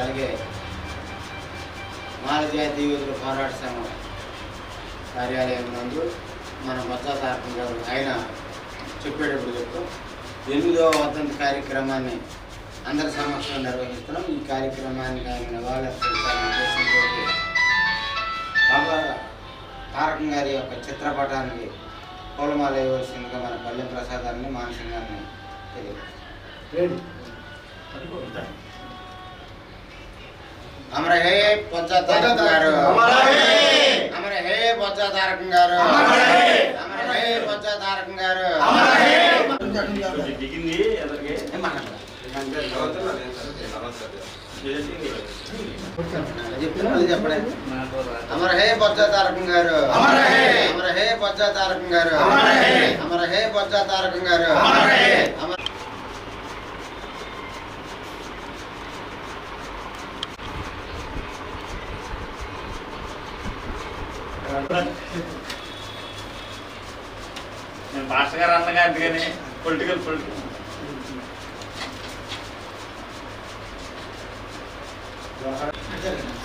అలాగే మాల జాతి యువతుల పోరాట సంఘం కార్యాలయం నందు మన బొత్స గారు ఆయన చెప్పేటప్పుడు చెప్తాం ఎనిమిదవ వర్ధంతి కార్యక్రమాన్ని అందరి సమక్షంలో నిర్వహిస్తున్నాం. ఈ కార్యక్రమానికి ఆయన నివాళులర్పించాలనే బాబా తారకం గారి యొక్క చిత్రపటానికి పూలమాల వేయవలసిందిగా మన పల్లె ప్రసాదాన్ని మానసికంగా తెలియదు అమర హే బొత్స తారకం గారు. అమర హే! అమర హే బొత్స తారకం గారు. అమర హే! అమర హే బొత్స తారకం గారు. కొంచెం దిగింది. ఎదరికి. అమర హే బొత్స తారకం గారు. అమర హే! అమర హే బొత్స తారకం గారు. అమర హే! అమర హే బొత్స తారకం గారు. అమర నేను భాష గారు అంతగా అందుకని పొలిటికల్ పొలిటికల్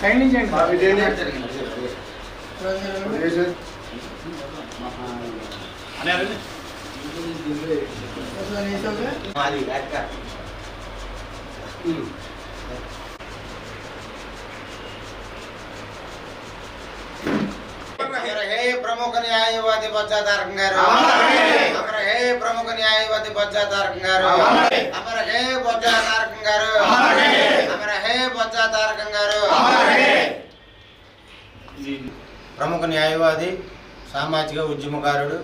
సైడ్ నుంచి అండి జరిగింది. అని అడిగి మాది అక్క. అమర హే ప్రముఖ న్యాయవాది తారకం గారు అమర హే! ప్రముఖ న్యాయవాది తారకం గారు అమర హే! తారకం గారు అమర హే! తారకం గారు ప్రముఖ న్యాయవాది సామాజిక ఉద్యమకారుడు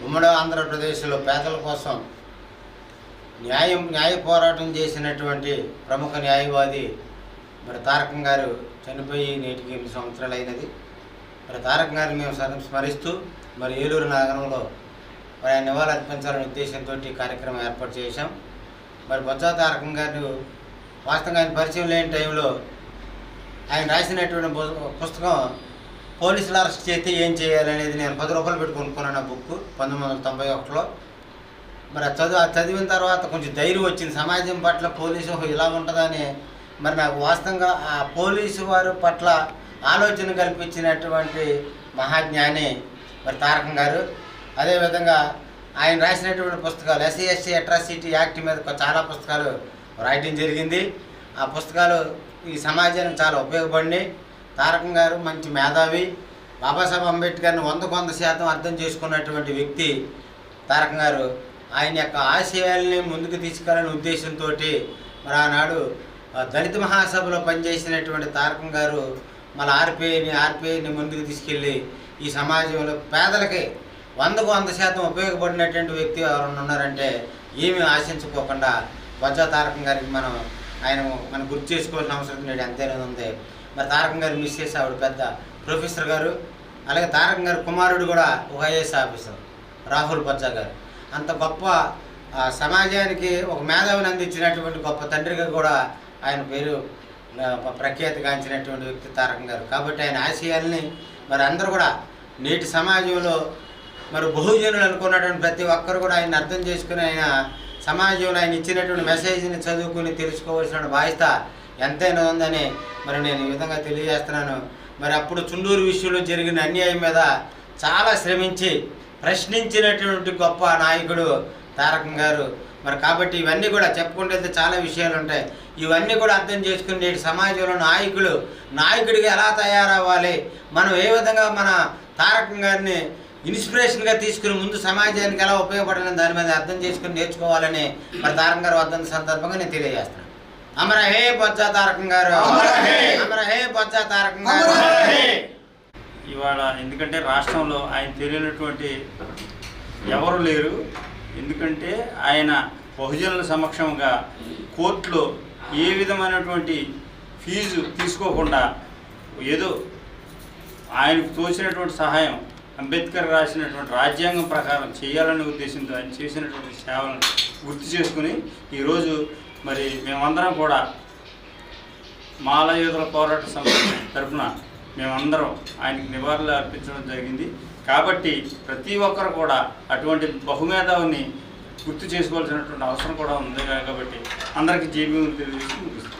ఉమ్మడి ఆంధ్రప్రదేశ్లో పేదల కోసం న్యాయం న్యాయ పోరాటం చేసినటువంటి ప్రముఖ న్యాయవాది మరి తారకం గారు చనిపోయి నేటికి ఎనిమిది సంవత్సరాలు అయినది మరి తారకం గారిని మేము స్మరిస్తూ మరి ఏలూరు నగరంలో మరి ఆయన నివాళులు అర్పించాలనే ఉద్దేశంతో ఈ కార్యక్రమం ఏర్పాటు చేశాం. మరి బొత్స తారకం గారు వాస్తవంగా ఆయన పరిచయం లేని టైంలో ఆయన రాసినటువంటి పుస్తకం పోలీసులు అరెస్ట్ చేస్తే ఏం చేయాలనేది నేను పది రూపాయలు పెట్టి కొనుక్కున్నాను ఆ బుక్ పంతొమ్మిది వందల తొంభై ఒకటిలో. మరి ఆ చదువు ఆ చదివిన తర్వాత కొంచెం ధైర్యం వచ్చింది. సమాజం పట్ల పోలీసు ఇలా ఉంటుందని మరి నాకు వాస్తవంగా ఆ పోలీసు వారి పట్ల ఆలోచన కల్పించినటువంటి మహాజ్ఞాని మరి తారకం గారు. అదేవిధంగా ఆయన రాసినటువంటి పుస్తకాలు ఎస్సీ ఎస్సీ అట్రాసిటీ యాక్ట్ మీద చాలా పుస్తకాలు రాయటం జరిగింది. ఆ పుస్తకాలు ఈ సమాజానికి చాలా ఉపయోగపడినాయి. తారకం గారు మంచి మేధావి. బాబాసాహెబ్ అంబేద్కర్ని వందకు వంద శాతం అర్థం చేసుకున్నటువంటి వ్యక్తి తారకం గారు. ఆయన యొక్క ఆశయాల్ని ముందుకు తీసుకెళ్ళని ఉద్దేశంతో మరి ఆనాడు దళిత మహాసభలో పనిచేసినటువంటి తారకం గారు మళ్ళీ ఆర్పిఐని ఆర్పిఐని ముందుకు తీసుకెళ్ళి ఈ సమాజంలో పేదలకి వందకు వంద శాతం ఉపయోగపడినటువంటి వ్యక్తి ఎవరైనా ఉన్నారంటే ఏమీ ఆశించుకోకుండా వజ్ర తారకం గారికి మనం ఆయన మనం గుర్తు చేసుకోవాల్సిన అవసరం లేదు. ఎంతైనా ఉంది. మరి తారకం గారు మిస్ చేసి ఆవిడ పెద్ద ప్రొఫెసర్ గారు అలాగే తారకం గారి కుమారుడు కూడా ఒక ఐఏఎస్ ఆఫీసర్ రాహుల్ బజ్జా గారు. అంత గొప్ప సమాజానికి ఒక మేధావిని అందించినటువంటి గొప్ప తండ్రిగా కూడా ఆయన పేరు ప్రఖ్యాతిగాంచినటువంటి వ్యక్తి తారకం గారు. కాబట్టి ఆయన ఆశయాల్ని మరి అందరూ కూడా నేటి సమాజంలో మరి బహుజనులు అనుకున్నటువంటి ప్రతి ఒక్కరు కూడా ఆయన అర్థం చేసుకుని ఆయన సమాజంలో ఆయన ఇచ్చినటువంటి మెసేజ్ని చదువుకుని తెలుసుకోవాల్సిన బాధ్యత ఎంతైనా ఉందని మరి నేను ఈ విధంగా తెలియజేస్తున్నాను. మరి అప్పుడు చుండూరు విషయంలో జరిగిన అన్యాయం మీద చాలా శ్రమించి ప్రశ్నించినటువంటి గొప్ప నాయకుడు తారకం గారు. మరి కాబట్టి ఇవన్నీ కూడా చెప్పుకుంటే చాలా విషయాలు ఉంటాయి. ఇవన్నీ కూడా అర్థం చేసుకుని నేటి సమాజంలో నాయకులు నాయకుడిగా ఎలా తయారవ్వాలి? మనం ఏ విధంగా మన తారకం గారిని ఇన్స్పిరేషన్గా తీసుకుని ముందు సమాజానికి ఎలా ఉపయోగపడాలని దాని మీద అర్థం చేసుకుని నేర్చుకోవాలని మరి తారకం గారు వద్ద సందర్భంగా నేను తెలియజేస్తాను అమర హే బొత్స తారకం గారు. అమర హే! బొత్స తారకం గారు! ఇవాళ ఎందుకంటే రాష్ట్రంలో ఆయన తెలియనటువంటి ఎవరు లేరు. ఎందుకంటే ఆయన బహుజనుల సమక్షంగా కోర్టులో ఏ విధమైనటువంటి ఫీజు తీసుకోకుండా ఏదో ఆయనకు తోచినటువంటి సహాయం అంబేద్కర్ రాసినటువంటి రాజ్యాంగం ప్రకారం చేయాలనే ఉద్దేశంతో ఆయన చేసినటువంటి సేవలను గుర్తు చేసుకుని ఈరోజు మరి మేమందరం కూడా మాలయోధుల పోరాట సంస్థ తరఫున మేమందరం ఆయనకి నివాళులు అర్పించడం జరిగింది. కాబట్టి ప్రతి ఒక్కరు కూడా అటువంటి బహుమేధావుని గుర్తు చేసుకోవాల్సినటువంటి అవసరం కూడా ఉంది కాబట్టి అందరికీ జీవి తెలియజేసి ముగిస్తాం